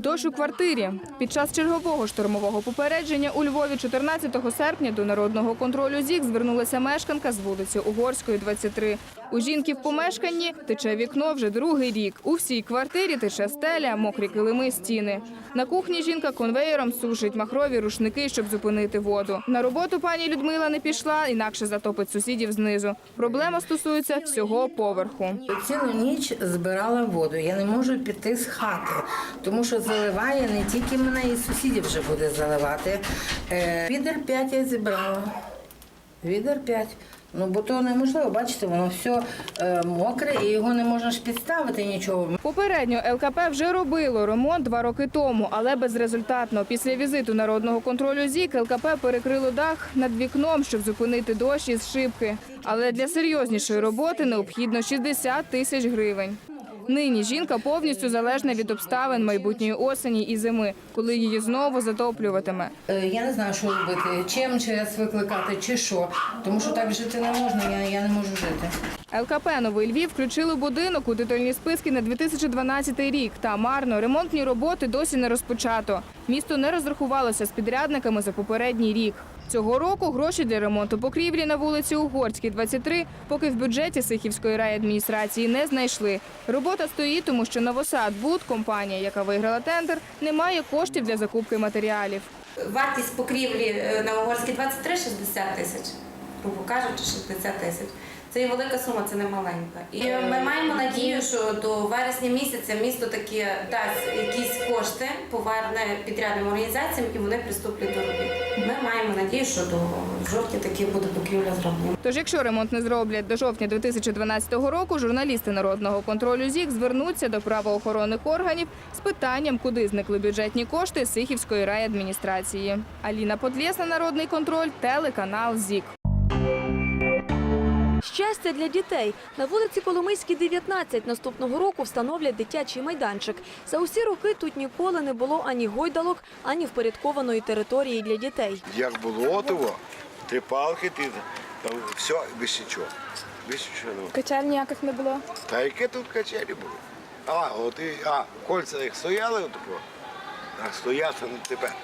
Дощ у квартирі. Під час чергового штормового попередження у Львові 14 серпня до народного контролю ЗІК звернулася мешканка з вулиці Угорської, 23. У жінки в помешканні тече вікно вже другий рік. У всій квартирі тече стеля, мокрі килими, стіни. На кухні жінка конвеєром сушить махрові рушники, щоб зупинити воду. На роботу пані Людмила не пішла, інакше затопить сусідів знизу. Проблема стосується всього поверху. Цілу ніч збирала воду. Я не можу піти з хати, тому що заливає не тільки мене, і сусідів вже буде заливати. Е, відер 5 я зібрала. Відер 5. Ну, бо то неможливо, бачите, воно все е, мокре і його не можна ж підставити нічого. Попередньо ЛКП вже робило ремонт два роки тому, але безрезультатно. Після візиту народного контролю ЗІК ЛКП перекрило дах над вікном, щоб зупинити дощ із шибки. Але для серйознішої роботи необхідно 60 тисяч гривень. Нині жінка повністю залежна від обставин майбутньої осені і зими, коли її знову затоплюватиме. Е, я не знаю, що робити, чим ЧС викликати, чи що. Тому що так жити не можна, я, я не можу жити. ЛКП «Новий Львів» включили будинок у титульні списки на 2012 рік. Та марно ремонтні роботи досі не розпочато. Місто не розрахувалося з підрядниками за попередній рік. Цього року гроші для ремонту покрівлі на вулиці Угорській, 23, поки в бюджеті Сихівської райадміністрації не знайшли. Робота стоїть, тому що Новосадбуд, компанія, яка виграла тендер, не має коштів для закупки матеріалів. Вартість покрівлі е, на Угорській 23 60 тисяч, грубо кажучи, 60 тисяч. Це є велика сума, це не маленька. І ми маємо надію, що до вересня місяця місто таки дасть якісь кошти, поверне підрядним організаціям і вони приступлять до робіт. Ми маємо надію, що до жовтня таки буде покрівля зроблена. Тож, якщо ремонт не зроблять до жовтня 2012 року, журналісти народного контролю ЗІК звернуться до правоохоронних органів з питанням, куди зникли бюджетні кошти Сихівської райадміністрації. Аліна Подлєсна, народний контроль, телеканал ЗІК. Щастя для дітей. На вулиці Коломийській, 19 наступного року встановлять дитячий майданчик. За усі роки тут ніколи не було ані гойдалок, ані впорядкованої території для дітей. Як було того, три палки, ти там все, без нічого. Без нічого. не було. Качель ніяких не було. Та яке тут качелі були? А, от і, а, кольця як стояли отако, а стоять вони тепер.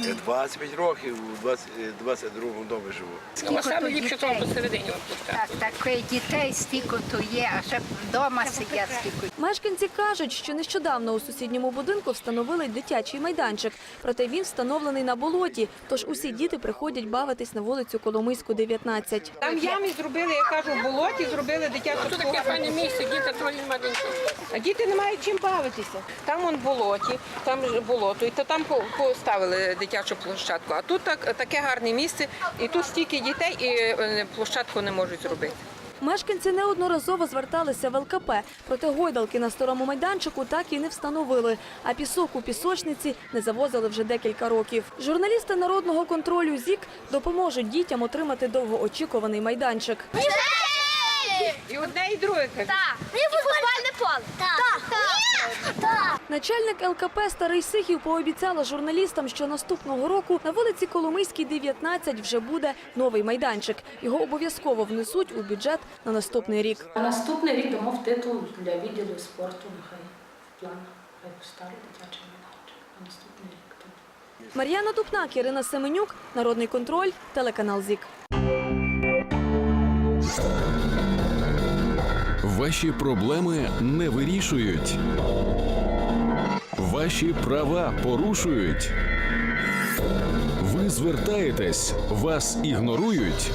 Я 25 років у 20, 22-му домі живу. Саме ліпше там посередині. Так, так, і дітей стільки то є, а ще вдома сидять стільки. Мешканці кажуть, що нещодавно у сусідньому будинку встановили дитячий майданчик. Проте він встановлений на болоті, тож усі діти приходять бавитись на вулицю Коломийську, 19. Там ямі зробили, я кажу, в болоті зробили дитячу Тут таке файне місце, діти нема нічого. А діти не мають чим бавитися. Там вон болоті, там ж болото, і то там по- поставили дитячу площадку. А тут так, таке гарне місце, і тут стільки дітей, і е, площадку не можуть зробити. Мешканці неодноразово зверталися в ЛКП, проте гойдалки на старому майданчику так і не встановили. А пісок у пісочниці не завозили вже декілька років. Журналісти народного контролю ЗІК допоможуть дітям отримати довгоочікуваний майданчик. І одне, і друге. кажуть. Начальник ЛКП Старий Сихів пообіцяла журналістам, що наступного року на вулиці Коломийській, 19 вже буде новий майданчик. Його обов'язково внесуть у бюджет на наступний рік. А наступний рік дамо в титул для відділу спорту, нехай план, хай поставить дитячий майданчик. На наступний рік. Мар'яна Дупнак, Ірина Семенюк, Народний контроль, телеканал ЗІК. Ваші проблеми не вирішують. Ваші права порушують. Ви звертаєтесь, вас ігнорують.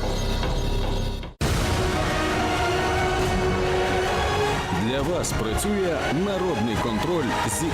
Для вас працює народний контроль ЗІК.